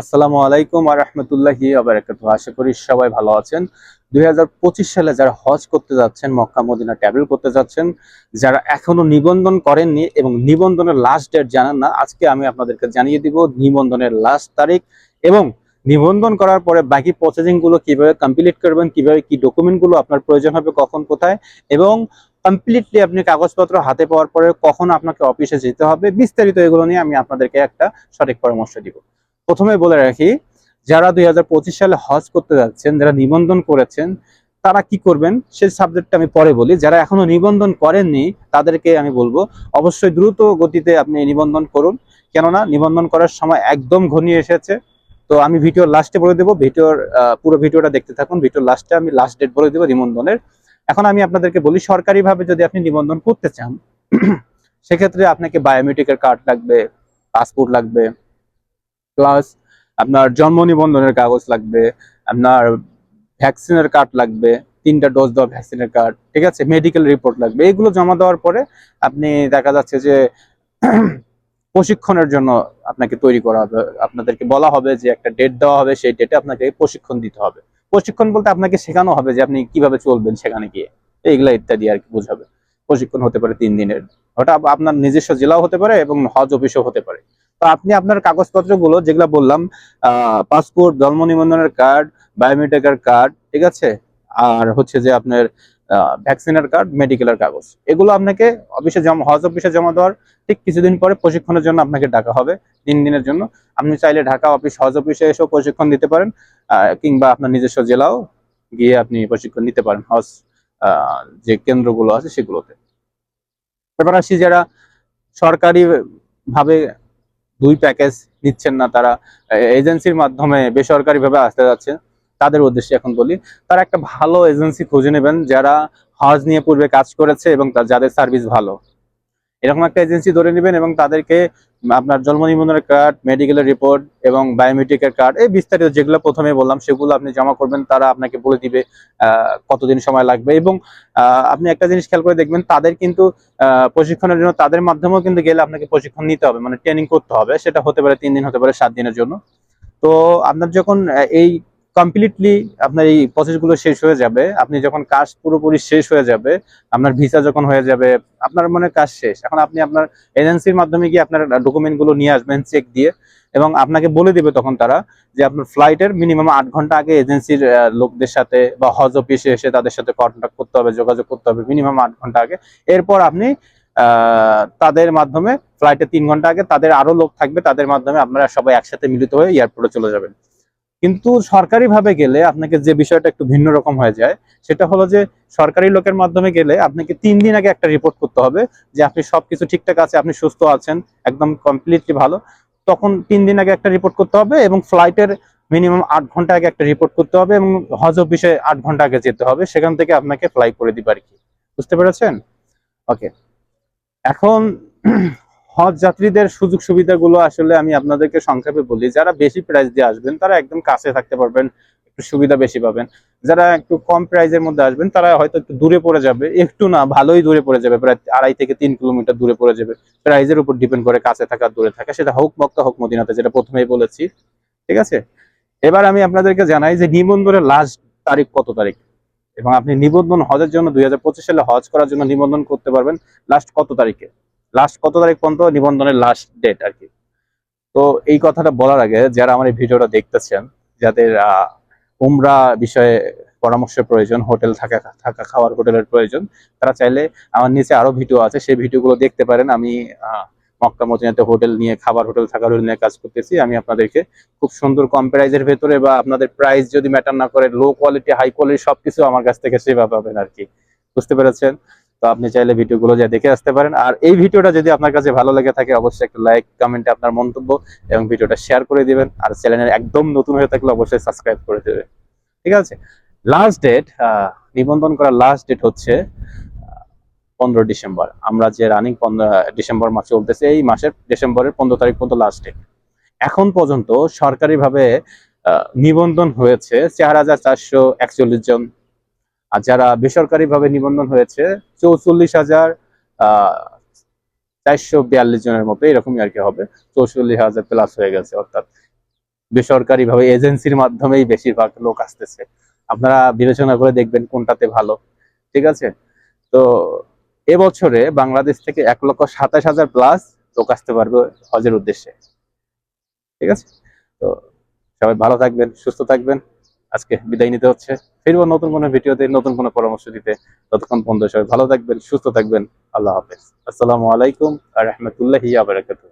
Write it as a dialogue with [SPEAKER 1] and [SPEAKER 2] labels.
[SPEAKER 1] আসসালামু আলাইকুম আর রহমতুল্লাহি আবরাকাতু আশা করি সবাই ভালো আছেন। দুই হাজার পঁচিশ সালে যারা হজ করতে যাচ্ছেন, মক্কা, মদিনা ট্রাভেল করতে যাচ্ছেন, যারা এখনও নিবন্ধন করেননি এবং নিবন্ধনের লাস্ট ডেট জানান না, আজকে আমি আপনাদেরকে জানিয়ে দিব নিবন্ধনের লাস্ট তারিখ এবং নিবন্ধন করার পরে বাকি প্রসেসিংগুলো কীভাবে কমপ্লিট করবেন, কীভাবে কি ডকুমেন্টগুলো আপনার প্রয়োজন হবে, কখন, কোথায় এবং কমপ্লিটলি আপনি কাগজপত্র হাতে পাওয়ার পরে কখন আপনাকে অফিসে যেতে হবে, বিস্তারিত এগুলো নিয়ে আমি আপনাদেরকে একটা সঠিক পরামর্শ দিব। প্রথমে বলে রাখি, যারা দুই হাজার পঁচিশ সালে হজ করতে যাচ্ছেন, যারা নিবন্ধন করেছেন, তারা কি করবেন? সেই সাবজেক্টটা আমি পরে বলি। যারা এখনও নিবন্ধন করেননি, তাদেরকে আমি বলব, অবশ্যই দ্রুত গতিতে আপনি নিবন্ধন করুন। কেননা, নিবন্ধন করার সময় একদম ঘনিয়ে এসেছে। তো আমি ভিডিওর লাস্টে বলে দেবো। ভিডিওর পুরো ভিডিওটা দেখতে থাকুন। ভিডিওর লাস্টে আমি লাস্ট ডেট বলে দেবো নিবন্ধনের। এখন আমি আপনাদেরকে বলি, সরকারিভাবে যদি আপনি নিবন্ধন করতে চান, সেক্ষেত্রে আপনাকে বায়োমেট্রিকের কার্ড লাগবে পাসপোর্ট লাগবে প্লাস আপনার জন্ম নিবন্ধনের কাগজ লাগবে, আপনার ভ্যাকসিনের কার্ড লাগবে, তিনটা ডোজ দেওয়া ভ্যাকসিনের কার্ড ঠিক আছে? মেডিকেল রিপোর্ট লাগবে। এগুলো জমা দেওয়ার পরে আপনি দেখা যাচ্ছে যে প্রশিক্ষণের জন্য আপনাকে তৈরি করা হবে। আপনাদেরকে বলা হবে যে একটা ডেট দেওয়া হবে, সেই ডেটে আপনাকে প্রশিক্ষণ দিতে হবে। প্রশিক্ষণ বলতে আপনাকে শেখানো হবে যে আপনি কীভাবে চলবেন সেখানে গিয়ে। এইগুলা ইত্যাদি আর কি বোঝাবে। প্রশিক্ষণ হতে পারে তিন দিনের। ওটা আপনার নিজস্ব জেলাও হতে পারে এবং হজ অফিসও হতে পারে। তো আপনি আপনার কাগজপত্রগুলো যেগুলো বললাম পাসপোর্ট জন্ম নিবন্ধনের কার্ড বায়োমেট্রিকের কার্ড ঠিক আছে? আর হচ্ছে যে আপনার ভ্যাকসিনের কার্ড মেডিকেলের কাগজ। এগুলো আপনাকে অফিসে জমা, হজ অফিসে জমা দেওয়ার ঠিক কিছুদিন পরে প্রশিক্ষণের জন্য আপনাকে ডাকা হবে, তিন দিনের জন্য। আপনি চাইলে ঢাকা অফিস, হজ অফিসে এসেও প্রশিক্ষণ দিতে পারেন কিংবা আপনার নিজস্ব জেলাও গিয়ে আপনি প্রশিক্ষণ নিতে পারেন, হজ যে কেন্দ্রগুলো আছে সেগুলোতে। এবার আসি যারা সরকারি ভাবে দুই প্যাকেজ নিচ্ছেন না তারা। এজেন্সির মাধ্যমে বেসরকারি ভাবে আসতে যাচ্ছে, তাদের উদ্দেশ্যে এখন বলি। তারা একটা ভালো এজেন্সি খুঁজে নেবেন যারা হজ নিয়ে পূর্বে কাজ করেছে এবং যাদের সার্ভিস ভালো। এরকম একটা এজেন্সি ধরে নেবেন এবং তাদেরকে আপনার জন্ম নিবন্ধনের কার্ড মেডিকেলের রিপোর্ট এবং বায়োমেট্রিকের কার্ড এই বিস্তারিত যেগুলো প্রথমে বললাম, সেগুলো আপনি জমা করবেন, তারা আপনাকে বলে দিবে কতদিন সময় লাগবে এবং আপনি একটা জিনিস খেয়াল করে দেখবেন, তাদের কিন্তু প্রশিক্ষণের জন্য, তাদের মাধ্যমেও কিন্তু গেলে আপনাকে প্রশিক্ষণ নিতে হবে মানে ট্রেনিং করতে হবে, সেটা হতে পারে তিন দিন, হতে পারে সাত দিনের জন্য। তো আপনার যখন এই কমপ্লিটলি আপনার এই প্রসেসগুলো শেষ হয়ে যাবে। আপনি যখন কাজ পুরোপুরি শেষ হয়ে যাবে, আপনার ভিসা যখন হয়ে যাবে, আপনার মনে কাজ শেষ। এখন আপনি আপনার এজেন্সির মাধ্যমে গিয়ে আপনার ডকুমেন্টগুলো নিয়ে আসবেন চেক দিয়ে, এবং আপনাকে বলে দিবে তখন তারা যে আপনার ফ্লাইটের মিনিমাম আট ঘণ্টা আগে এজেন্সির লোকদের সাথে বা হজ অফিসে এসে তাদের সাথে কন্ট্যাক্ট করতে হবে, যোগাযোগ করতে হবে মিনিমাম আট ঘণ্টা আগে। এরপর আপনি তাদের মাধ্যমে ফ্লাইটে তিন ঘণ্টা আগে তাদের আরও লোক থাকবে, তাদের মাধ্যমে আপনারা সবাই একসাথে মিলিত হয়ে এয়ারপোর্টে চলে যাবেন। কিন্তু সরকারি ভাবে গেলে আপনাকে যে বিষয়টা একটু ভিন্ন রকম হয়ে যায়, সেটা হলো যে সরকারি লোকের মাধ্যমে গেলে আপনাকে তিন দিন আগে একটা রিপোর্ট করতে হবে যে আপনি সবকিছু ঠিকঠাক আছে, আপনি সুস্থ আছেন, একদম কমপ্লিটলি ভালো। তখন তিন দিন আগে একটা রিপোর্ট করতে হবে এবং ফ্লাইটের মিনিমাম আট ঘণ্টা আগে একটা রিপোর্ট করতে হবে এবং হজ অফিসে আট ঘণ্টা আগে যেতে হবে, সেখান থেকে আপনাকে ফ্লাই করে দিবে আর কি বুঝতে পেরেছেন? ওকে এখন হজ যাত্রীদের সুযোগ সুবিধাগুলো আসলে আমি আপনাদেরকে সংক্ষেপে বলি। যারা বেশি প্রাইস দিয়ে আসবেন, তারা একদম কাছে থাকতে পারবেন, একটু সুবিধা বেশি পাবেন। যারা একটু কম প্রাইজের মধ্যে আসবেন, তারা হয়তো একটু দূরে পড়ে যাবে। একটু না, ভালোই দূরে পড়ে যাবে, প্রায় আড়াই থেকে তিন কিলোমিটার দূরে পড়ে যাবে। প্রাইজের উপর ডিপেন্ড করে কাছে থাকা, দূরে থাকা, সেটা হোক মক্কা, হোক মদিনাতে, যেটা প্রথমেই বলেছি। ঠিক আছে? এবার আমি আপনাদেরকে জানাই যে নিবন্ধনের লাস্ট তারিখ কত তারিখ? এবং আপনি নিবন্ধন হজের জন্য দুই হাজার পঁচিশ সালে হজ করার জন্য নিবন্ধন করতে পারবেন। লাস্ট কত তারিখে? লাস্ট কত তারিখ পর্যন্ত? নিবন্ধনের লাস্ট ডেট আর কি। তো এই কথাটা বলার আগে যারা আমার এই ভিডিওটা দেখতেছেন, যাদের উমরা বিষয়ে পরামর্শের প্রয়োজন, হোটেল থাকা থাকা, খাওয়ার হোটেলের প্রয়োজন, তারা চাইলে আমার নিচে আরও ভিডিও আছে, সেই ভিডিওগুলো দেখতে পারেন। আমি মক্কা মদিনাতে হোটেল নিয়ে, খাবার, হোটেল থাকার হোটেল নিয়ে কাজ করতেছি। আমি আপনাদেরকে খুব সুন্দর কম প্রাইজের ভেতরে বা আপনাদের প্রাইস যদি ম্যাটার না করে লো কোয়ালিটি হাই কোয়ালিটি সবকিছু আমার কাছ থেকে সেবা পাবেন আর কি। বুঝতে পেরেছেন? তো আপনি চাইলে ভিডিওগুলো যা দেখে আসতে পারেন। আর এই ভিডিওটা যদি আপনার কাছে ভালো লেগে থাকে, অবশ্যই একটা লাইক কমেন্টে আপনার মন্তব্য এবং ভিডিওটা শেয়ার করে দিবেন। আর চ্যানেলের একদম নতুন হয়ে থাকলে অবশ্যই সাবস্ক্রাইব করে দেবেন। ঠিক আছে? লাস্ট ডেট নিবন্ধন করার লাস্ট ডেট হচ্ছে পনেরো ডিসেম্বর। আমরা যে রানিং ডিসেম্বর মাস চলতেছে, এই মাসের ডিসেম্বরের পনেরো তারিখ পর্যন্ত লাস্ট ডেট এখন পর্যন্ত সরকারিভাবে নিবন্ধন হয়েছে চার হাজার চারশো একচল্লিশ জন। আর যারা বেসরকারিভাবে নিবন্ধন হয়েছে চৌচল্লিশ হাজার চারশো বিয়াল্লিশ জনের মতো এরকমই আর কি হবে। চৌচল্লিশ হাজার প্লাস হয়ে গেছে, অর্থাৎ বেসরকারি ভাবে এজেন্সির মাধ্যমেই বেশিরভাগ লোক আসতেছে। আপনারা বিবেচনা করে দেখবেন কোনটাতে ভালো, ঠিক আছে? তো এবছরে বাংলাদেশ থেকে এক লক্ষ সাতাশ হাজার প্লাস লোক আসতে পারবে হজের উদ্দেশ্যে, ঠিক আছে? তো সবাই ভালো থাকবেন, সুস্থ থাকবেন। আজকে বিদায় নিতে হচ্ছে। ফিরবো নতুন কোনো ভিডিওতে নতুন কোনো পরামর্শ দিতে। ততক্ষণ বন্ধু সবাই ভালো থাকবেন, সুস্থ থাকবেন। আল্লাহ হাফেজ। আসসালামু আলাইকুম আর রহমতুল্লাহ আবরাকাতুহ